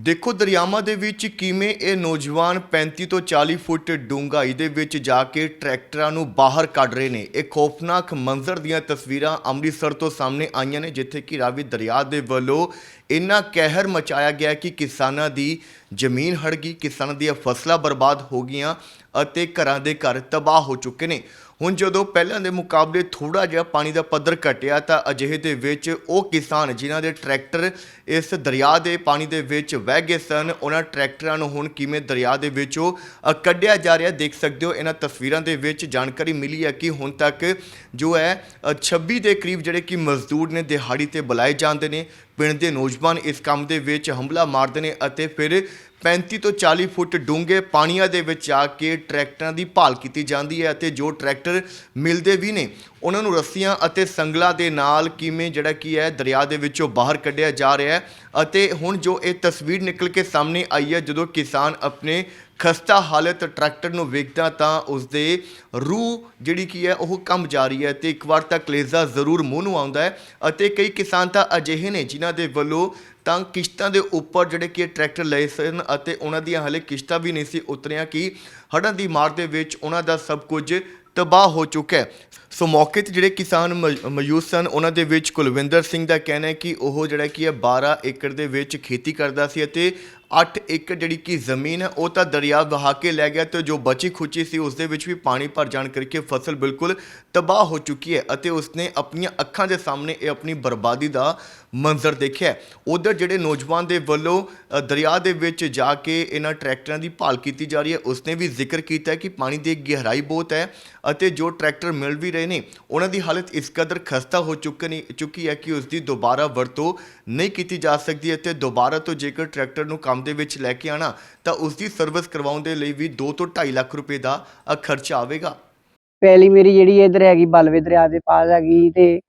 ਦੇਖੋ, ਦਰਿਆਵਾਂ ਦੇ ਵਿੱਚ ਕਿਵੇਂ ਇਹ ਨੌਜਵਾਨ 35 ਤੋਂ 40 ਫੁੱਟ ਡੂੰਘਾਈ ਦੇ ਵਿੱਚ ਜਾ ਕੇ ਟਰੈਕਟਰਾਂ ਨੂੰ ਬਾਹਰ ਕੱਢ ਰਹੇ ਨੇ। ਇਹ ਖੌਫਨਾਕ ਮੰਜ਼ਰ ਦੀਆਂ ਤਸਵੀਰਾਂ ਅੰਮ੍ਰਿਤਸਰ ਤੋਂ ਸਾਹਮਣੇ ਆਈਆਂ ਨੇ, ਜਿੱਥੇ ਕਿ ਰਾਵੀ ਦਰਿਆ ਦੇ ਵੱਲੋਂ ਇੰਨਾ ਕਹਿਰ ਮਚਾਇਆ ਗਿਆ ਕਿ ਕਿਸਾਨਾਂ ਦੀ ਜ਼ਮੀਨ ਹੜ ਗਈ ਕਿਸਾਨਾਂ ਦੀਆਂ ਫਸਲਾਂ ਬਰਬਾਦ ਹੋ ਗਈਆਂ ਅਤੇ ਘਰਾਂ ਦੇ ਘਰ ਤਬਾਹ ਹੋ ਚੁੱਕੇ ਨੇ। ਹੁਣ ਜਦੋਂ ਪਹਿਲਾਂ ਦੇ ਮੁਕਾਬਲੇ ਥੋੜਾ ਜਿਹਾ ਪਾਣੀ ਦਾ ਪੱਧਰ ਘਟਿਆ ਤਾਂ ਅਜਿਹੇ ਦੇ ਵਿੱਚ ਉਹ ਕਿਸਾਨ ਜਿਨ੍ਹਾਂ ਦੇ ਟਰੈਕਟਰ ਇਸ ਦਰਿਆ ਦੇ ਪਾਣੀ ਦੇ ਵਿੱਚ ਵਹਿ ਗਏ ਸਨ ਉਹਨਾਂ ਟਰੈਕਟਰਾਂ ਨੂੰ ਹੁਣ ਕਿਵੇਂ ਦਰਿਆ ਦੇ ਵਿੱਚੋਂ ਕੱਢਿਆ ਜਾ ਰਿਹਾ ਦੇਖ ਸਕਦੇ ਹੋ। ਇਹਨਾਂ ਤਸਵੀਰਾਂ ਦੇ ਵਿੱਚ ਜਾਣਕਾਰੀ ਮਿਲੀ ਹੈ ਕਿ ਹੁਣ ਤੱਕ ਜੋ ਹੈ ਅ, 26 ਦੇ ਕਰੀਬ ਜਿਹੜੇ ਕਿ ਮਜ਼ਦੂਰ ਨੇ ਦਿਹਾੜੀ ਤੇ ਬੁਲਾਏ ਜਾਂਦੇ ਨੇ ਪਿੰਡ ਦੇ ਨੌਜਵਾਨ ਇਸ ਕੰਮ ਦੇ ਵਿੱਚ ਹਮਲਾ ਮਾਰਦੇ ਨੇ ਅਤੇ ਫਿਰ 35 ਤੋਂ 40 ਫੁੱਟ ਡੂੰਘੇ ਪਾਣੀਆਂ ਦੇ ਵਿੱਚ ਆ ਕੇ ਟਰੈਕਟਰਾਂ ਦੀ ਭਾਲ ਕੀਤੀ ਜਾਂਦੀ ਹੈ ਅਤੇ ਜੋ ਟਰੈਕਟਰ ਮਿਲਦੇ ਵੀ ਨੇ, ਉਹਨਾਂ ਨੂੰ ਰੱਸੀਆਂ ਅਤੇ ਸੰਗਲਾਂ ਦੇ ਨਾਲ ਕਿਵੇਂ ਜਿਹੜਾ ਕੀ ਹੈ ਦਰਿਆ ਦੇ ਵਿੱਚੋਂ ਬਾਹਰ ਕੱਢਿਆ ਜਾ ਰਿਹਾ ਹੈ ਅਤੇ ਹੁਣ ਜੋ ਇਹ ਤਸਵੀਰ ਨਿਕਲ ਕੇ ਸਾਹਮਣੇ ਆਈ ਹੈ, ਜਦੋਂ ਕਿਸਾਨ ਆਪਣੇ ਖਸਤਾ ਹਾਲਤ ਟਰੈਕਟਰ ਨੂੰ ਵੇਖਦਾ ਤਾਂ ਉਸਦੇ ਰੂਹ ਜਿਹੜੀ ਕੀ ਹੈ, ਉਹ ਕੰਮ ਜਾ ਰਹੀ ਹੈ ਤੇ ਇੱਕ ਵਾਰ ਤਾਂ ਕਲੇਜ਼ਾ ਜ਼ਰੂਰ ਮੂੰਹ ਨੂੰ ਆਉਂਦਾ ਹੈ ਅਤੇ ਕਈ ਕਿਸਾਨ ਤਾਂ ਅਜਿਹੇ ਨੇ ਜਿਨ੍ਹਾਂ ਦੇ ਵੱਲੋਂ ਤਾਂ ਕਿਸ਼ਤਾਂ ਦੇ ਉੱਪਰ ਜਿਹੜੇ ਕਿ ਟਰੈਕਟਰ ਲਏ ਸਨ ਅਤੇ ਉਹਨਾਂ ਦੀਆਂ ਹਲੇ ਕਿਸ਼ਤਾਂ ਵੀ ਨਹੀਂ ਸੀ ਉਤਰੀਆਂ ਕਿ ਹੜ੍ਹਾਂ ਦੀ ਮਾਰ ਦੇ ਵਿੱਚ ਉਹਨਾਂ ਦਾ ਸਭ ਕੁਝ ਤਬਾਹ ਹੋ ਚੁੱਕਾ ਹੈ। ਸੋ ਮੌਕੇ ਤੇ ਜਿਹੜੇ ਕਿਸਾਨ ਮ- ਮੌਜੂਦ ਸਨ, ਉਹਨਾਂ ਦੇ ਵਿੱਚ ਕੁਲਵਿੰਦਰ ਸਿੰਘ ਦਾ ਕਹਿਣਾ ਹੈ ਕਿ ਉਹ ਜਿਹੜਾ ਕੀ ਹੈ 12 ਏਕੜ ਦੇ ਵਿੱਚ ਖੇਤੀ ਕਰਦਾ ਸੀ ਅਤੇ 8 ਏਕੜ ਜਿਹੜੀ ਕਿ ਜ਼ਮੀਨ ਹੈ, ਉਹ ਤਾਂ ਦਰਿਆ ਵਹਾ ਕੇ ਲੈ ਗਿਆ ਤੇ ਜੋ ਬਚੀ ਖੁਚੀ ਸੀ ਉਸ ਦੇ ਵਿੱਚ ਵੀ ਪਾਣੀ ਭਰ ਜਾਣ ਕਰਕੇ ਫਸਲ ਬਿਲਕੁਲ ਤਬਾਹ ਹੋ ਚੁੱਕੀ ਹੈ ਅਤੇ ਉਸਨੇ ਆਪਣੀਆਂ ਅੱਖਾਂ ਦੇ ਸਾਹਮਣੇ ਇਹ ਆਪਣੀ ਬਰਬਾਦੀ ਦਾ ਮੰਜ਼ਰ ਦੇਖਿਆ ਉਧਰ ਜਿਹੜੇ ਨੌਜਵਾਨ ਦੇ ਵੱਲੋਂ ਦਰਿਆ ਦੇ ਵਿੱਚ ਜਾ ਕੇ ਇਹਨਾਂ ਟਰੈਕਟਰਾਂ ਦੀ ਭਾਲ ਕੀਤੀ ਜਾ ਰਹੀ ਹੈ, ਉਸਨੇ ਵੀ ਜ਼ਿਕਰ ਕੀਤਾ ਕਿ ਪਾਣੀ ਦੀ ਗਹਿਰਾਈ ਬਹੁਤ ਹੈ ਅਤੇ ਜੋ ਟਰੈਕਟਰ ਮਿਲ ਵੀ ਰਹੇ ਨੇ, ਉਹਨਾਂ ਦੀ ਹਾਲਤ ਇਸ ਕਦਰ ਖਸਤਾ ਹੋ ਚੁੱਕਣੀ ਚੁੱਕੀ ਹੈ ਕਿ ਉਸ ਦੀ ਦੁਬਾਰਾ ਵਰਤੋਂ ਨਹੀਂ ਕੀਤੀ ਜਾ ਸਕਦੀ ਅਤੇ ਦੁਬਾਰਾ ਤੋਂ ਜੇਕਰ ਟਰੈਕਟਰ ਨੂੰ ਕੰਮ ਦੇ ਵਿੱਚ ਲੈ ਕੇ ਆਣਾ ਤਾਂ ਉਸ ਦੀ ਸਰਵਿਸ ਕਰਵਾਉਣ ਦੇ ਲਈ ਵੀ 2 ਤੋਂ 2.5 ਲੱਖ ਰੁਪਏ ਦਾ ਅ, ਖਰਚਾ ਆਵੇਗਾ। ਪੈਲੀ ਮੇਰੀ ਜਿਹੜੀ ਇਧਰ ਹੈਗੀ ਬਲਵੇ ਦਰਿਆ ਦੇ ਪਾਸ ਹੈਗੀ ਤੇ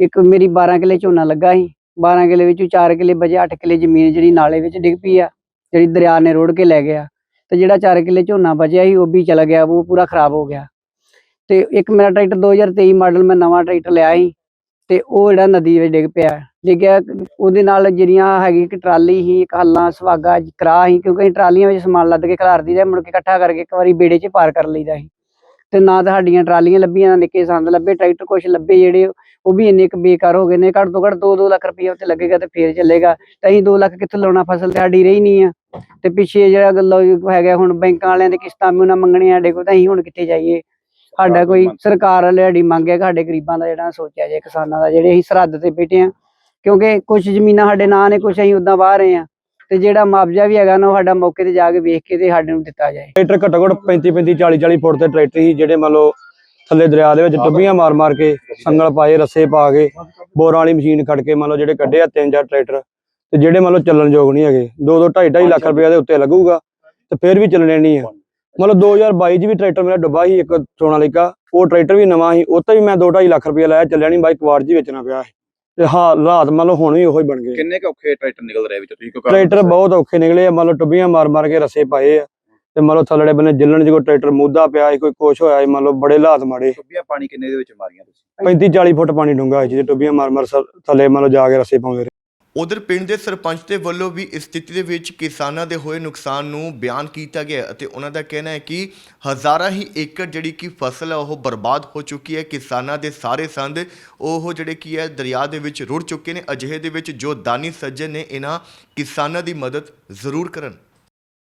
ਇੱਕ ਮੇਰੀ 12 ਕਿੱਲੇ ਝੋਨਾ ਲੱਗਾ ਸੀ। 12 ਕਿੱਲੇ ਵਿੱਚੋਂ 4 ਕਿੱਲੇ ਬਜੇ 8 ਕਿੱਲੇ ਜ਼ਮੀਨ ਜਿਹੜੀ ਨਾਲੇ ਵਿੱਚ ਡਿੱਗ ਪਈ ਆ ਜਿਹੜੀ ਦਰਿਆ ਨੇ ਰੋੜ ਕੇ ਲੈ ਗਿਆ। ਤੇ ਜਿਹੜਾ 4 ਕਿੱਲੇ ਝੋਨਾ ਬਚਿਆ ਸੀ ਉਹ ਵੀ ਚਲਾ ਗਿਆ ਉਹ ਪੂਰਾ ਖਰਾਬ ਹੋ ਗਿਆ। ਤੇ ਇੱਕ ਮੇਰਾ ਟਰੈਕਟਰ 2023 ਮਾਡਲ ਮੈਂ ਨਵਾਂ ਟਰੈਕਟਰ ਲਿਆ ਸੀ। ਤੇ ਉਹ ਜਿਹੜਾ ਨਦੀ ਵਿੱਚ ਡਿੱਗ ਪਿਆ। ਡਿੱਗਿਆ ਉਹਦੇ ਨਾਲ ਜਿਹੜੀਆਂ ਹੈਗੀ ਇੱਕ ਟਰਾਲੀ ਸੀ, ਇੱਕ ਹੱਲਾਂ ਸੁਹਾਗਾ ਕਰਾਹ ਸੀ, ਕਿਉਂਕਿ ਅਸੀਂ ਟਰਾਲੀਆਂ ਵਿੱਚ ਸਮਾਨ ਲੱਦ ਕੇ ਖਲਾਰਦੀ ਦਾ ਮੁੜ ਕੇ ਇਕੱਠਾ ਕਰਕੇ ਇੱਕ ਵਾਰੀ ਬੇੜੇ 'ਚ ਪਾਰ ਕਰ ਲਈਦਾ ਸੀ। ਤੇ ਨਾ ਤਾਂ ਸਾਡੀਆਂ ਟਰਾਲੀਆਂ ਲੱਭੀਆਂ, ਨਾ ਨਿੱਕੇ ਸੰਦ ਲੱਭੇ, ਟਰੈਕਟਰ ਕੁਛ ਲੱਭੇ ਜਿਹੜੇ ਉਹ ਵੀ ਇੰਨੇ ਕੁ ਬੇਕਾਰ ਹੋ ਗਏ ਨੇ। ਘੱਟ ਤੋਂ ਘੱਟ 2-2 ਲੱਖ ਰੁਪਏ ਉੱਤੇ ਲੱਗੇਗਾ ਤੇ ਫੇਰ ਚੱਲੇਗਾ। ਤੇ ਅਸੀਂ 2 ਲੱਖ ਕਿੱਥੋਂ ਲਾਉਣਾ ਫਸਲ ਤੇ ਸਾਡੀ ਰਹੀ ਨਹੀਂ ਆ। ਤੇ ਪਿੱਛੇ ਜਿਹੜਾ ਗੱਲੋਂ ਹੈਗਾ ਹੁਣ ਬੈਂਕਾਂ ਵਾਲਿਆਂ ਦੇ ਕਿਸ਼ਤਾਂ ਵੀ ਉਹਨਾਂ ਮੰਗਣੀਆਂ ਸਾਡੇ ਕੋਲ, ਤਾਂ ਅਸੀਂ ਹੁਣ ਕਿੱਥੇ ਜਾਈਏ? ਸਾਡਾ ਕੋਈ ਸਰਕਾਰ ਵਾਲੇ ਸਾਡੀ ਮੰਗ ਹੈ ਕਿ ਸਾਡੇ ਗਰੀਬਾਂ ਦਾ ਜਿਹੜਾ ਸੋਚਿਆ ਜਾਏ ਕਿਸਾਨਾਂ ਦਾ ਜਿਹੜੇ ਅਸੀਂ ਸਰਹੱਦ ਤੇ ਬੈਠੇ ਆ ਕਿਉਂਕਿ ਕੁਝ ਜ਼ਮੀਨਾਂ ਸਾਡੇ ਨਾਂ ਨੇ ਕੁਝ ਅਸੀਂ ਉਦਾਂ ਬਾਹਰ ਰਹੇ ਆ ਤੇ ਜਿਹੜਾ ਮੁਆਵਜ਼ਾ ਵੀ ਹੈਗਾ ਨਾ ਉਹ ਸਾਡਾ ਮੌਕੇ ਤੇ ਜਾ ਕੇ ਵੇਖ ਕੇ ਤੇ ਸਾਡੇ ਨੂੰ ਦਿੱਤਾ ਜਾਏ। ਟਰੈਕਟਰ ਘੱਟੋ ਘੱਟ 35 35 40 40 ਫੁੱਟ ਦੇ ਟਰੈਕਟਰ ਸੀ ਜਿਹੜੇ ਮੰਨ ਲਓ ਥੱਲੇ ਦਰਿਆ ਦੇ ਵਿੱਚ ਟੁੱਬੀਆਂ ਮਾਰ ਮਾਰ ਕੇ ਸੰਗਲ ਪਾਏ ਰੱਸੇ ਪਾ ਕੇ ਬੋਰਾਂ ਵਾਲੀ ਮਸ਼ੀਨ ਕੱਢ ਕੇ ਮੰਨ ਲਓ ਜਿਹੜੇ ਕੱਢੇ ਆ ਤਿੰਨ ਚਾਰ ਟਰੈਕਟਰ ਤੇ ਜਿਹੜੇ ਮੰਨ ਲਓ ਚੱਲਣ ਯੋਗ ਨਹੀਂ ਹੈਗੇ। 2 2 2.5 2.5 ਲੱਖ ਰੁਪਏ ਦੇ ਉੱਤੇ ਲੱਗੂਗਾ ਤੇ ਫਿਰ ਵੀ ਚੱਲਣੇ ਨਹੀਂ ਆ। ਮੰਨ ਲਓ 2022 ਚ ਵੀ ਟਰੈਕਟਰ ਮੇਰਾ ਡੱਬਾ ਸੀ ਇੱਕ ਸੋਨਾਲੀਕਾ ਉਹ ਟਰੈਕਟਰ ਵੀ ਨਵਾਂ ਸੀ ਉਹ ਤੇ ਵੀ ਮੈਂ 2 2.5 ਲੱਖ ਰੁਪਏ ਲਾਇਆ ਚੱਲਿਆ ਨਹੀਂ ਬਾਈ ਕਵਾੜ ਜੀ ਵੇਚਣਾ ਪਿਆ ਸੀ। ਤੇ ਹਾਂ ਰਾਤ ਮੰਨ ਲਓ ਹੁਣ ਵੀ ਉਹੀ ਬਣ ਗਏ। ਕਿੰਨੇ ਕੁ ਔਖੇ ਟਰੈਕਟਰ ਨਿਕਲ ਰਹੇ ਵਿੱਚ? ਤੁਸੀਂ ਕਿਉਂ ਟਰੈਕਟਰ ਬਹੁਤ ਔਖੇ ਨਿਕਲੇ ਆ ਮੰਨ ਲਓ ਟੁੱਬੀਆਂ ਮਾਰ ਮਾਰ ਕੇ ਰੱਸੇ ਪਾਏ ਆ। ਤੇ ਮੰਨ ਲਓ ਥੱਲੜੇ ਬੰਨੇ ਜਿੱਲਣ ਚ ਕੋਈ ਟਰੈਕਟਰ ਮੁੱਦਾ ਪਿਆ ਸੀ ਕੋਈ ਕੁਛ ਹੋਇਆ ਸੀ ਮੰਨ ਲਓ ਬੜੇ ਹਾਲਾਤ ਮਾੜੇ। ਟੁੱਬੀਆਂ ਪਾਣੀ ਕਿੰਨੇ ਦੇ ਵਿੱਚ ਮਾਰੀਆਂ ਤੁਸੀਂ? 35 40 ਫੁੱਟ ਪਾਣੀ ਡੂੰਘਾ ਹੈ ਜਿਹਦੇ ਟੁੱਬੀਆਂ ਮਾਰ ਮਾਰ ਸ- ਥੱਲੇ ਮੰਨ ਲਓ ਜਾ ਕੇ ਰੱਸੇ ਪਾਉਂਦੇ ਰਹੇ। ਉਧਰ ਪਿੰਡ ਦੇ ਸਰਪੰਚ ਦੇ ਵੱਲੋਂ ਵੀ ਇਸ ਸਥਿਤੀ ਦੇ ਵਿੱਚ ਕਿਸਾਨਾਂ ਦੇ ਹੋਏ ਨੁਕਸਾਨ ਨੂੰ ਬਿਆਨ ਕੀਤਾ ਗਿਆ ਅਤੇ ਉਹਨਾਂ ਦਾ ਕਹਿਣਾ ਹੈ ਕਿ ਹਜ਼ਾਰਾਂ ਹੀ ਏਕੜ ਜਿਹੜੀ ਕਿ ਫਸਲ ਹੈ, ਉਹ ਬਰਬਾਦ ਹੋ ਚੁੱਕੀ ਹੈ। ਕਿਸਾਨਾਂ ਦੇ ਸਾਰੇ ਸੰਦ ਉਹ ਜਿਹੜੇ ਕੀ ਹੈ, ਦਰਿਆ ਦੇ ਵਿੱਚ ਰੁੜ ਚੁੱਕੇ ਨੇ। ਅਜਿਹੇ ਦੇ ਵਿੱਚ ਜੋ ਦਾਨੀ ਸੱਜਣ ਨੇ, ਇਹਨਾਂ ਕਿਸਾਨਾਂ ਦੀ ਮਦਦ ਜ਼ਰੂਰ ਕਰਨ।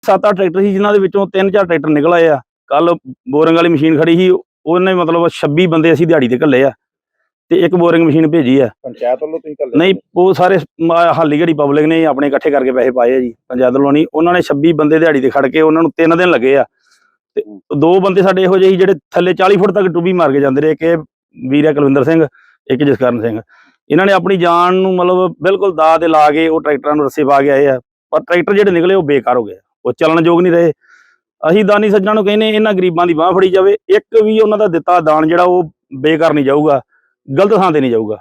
ਸੱਤ ਅੱਠ ਟਰੈਕਟਰ ਸੀ, ਜਿਨ੍ਹਾਂ ਦੇ ਵਿੱਚੋਂ ਤਿੰਨ ਚਾਰ ਟਰੈਕਟਰ ਨਿਕਲ ਆਏ ਆ। ਕੱਲ ਬੋਰਿੰਗ ਵਾਲੀ ਮਸ਼ੀਨ ਖੜੀ ਸੀ, ਉਹਨੇ ਮਤਲਬ 26 ਬੰਦੇ ਅਸੀਂ ਦਿਹਾੜੀ ਤੇ ਘੱਲੇ ਆ। ਤੇ ਇੱਕ ਬੋਰਿੰਗ ਮਸ਼ੀਨ ਭੇਜੀ ਆ। ਪੰਚਾਇਤ ਵੱਲੋਂ ਤੁਸੀਂ ਕੱਲ ਨਹੀਂ ਉਹ ਸਾਰੇ ਹਾਲੀ ਘੜੀ ਪਬਲਿਕ ਨੇ ਆਪਣੇ ਇਕੱਠੇ ਕਰਕੇ ਪੈਸੇ ਪਾਏ ਆ ਜੀ ਪੰਚਾਇਤ ਵੱਲੋਂ ਨਹੀਂ। ਉਹਨਾਂ ਨੇ 26 ਬੰਦੇ ਦਿਹਾੜੀ ਤੇ ਖੜ ਕੇ ਉਹਨਾਂ ਨੂੰ 3 ਦਿਨ ਲੱਗੇ ਆ। ਤੇ ਦੋ ਬੰਦੇ ਸਾਡੇ ਇਹੋ ਜਿਹੇ ਜਿਹੜੇ ਥੱਲੇ 40 ਫੁੱਟ ਤੱਕ ਟੁੱਬੀ ਮਾਰ ਕੇ ਜਾਂਦੇ ਰਹੇ। ਇਹ ਵੀਰ ਕੁਲਵਿੰਦਰ ਸਿੰਘ ਇੱਕ ਜਸਕਰਨ ਸਿੰਘ। ਇਹਨਾਂ ਨੇ ਆਪਣੀ ਜਾਨ ਨੂੰ ਮਤਲਬ ਬਿਲਕੁਲ ਦਾਅ ਤੇ ਲਾ ਕੇ ਉਹ ਟਰੈਕਟਰਾਂ ਨੂੰ ਰੱਸੇ ਪਾ ਕੇ ਆਏ ਆ। ਪਰ ਟਰੈਕਟਰ ਜਿਹੜੇ ਨਿਕਲੇ ਉਹ ਬੇਕਾਰ ਹੋ ਗਏ ਉਹ ਚੱਲਣ ਯੋਗ ਨਹੀਂ ਰਹੇ। ਅਸੀਂ ਦਾਨੀ ਸੱਜਣਾ ਨੂੰ ਕਹਿੰਨੇ ਇਹਨਾਂ ਗਰੀਬਾਂ ਦੀ ਬਾਹ ਫੜੀ ਜਾਵੇ। ਇੱਕ ਵੀ ਉਹਨਾਂ ਦਾ ਦਿੱਤਾ ਦਾਨ ਜਿਹੜਾ ਉਹ ਬੇਕਾਰ ਨਹੀਂ ਜਾਊਗਾ। ਗਲਤ ਥਾਂ ਤੇ ਨਹੀਂ ਜਾਊਗਾ।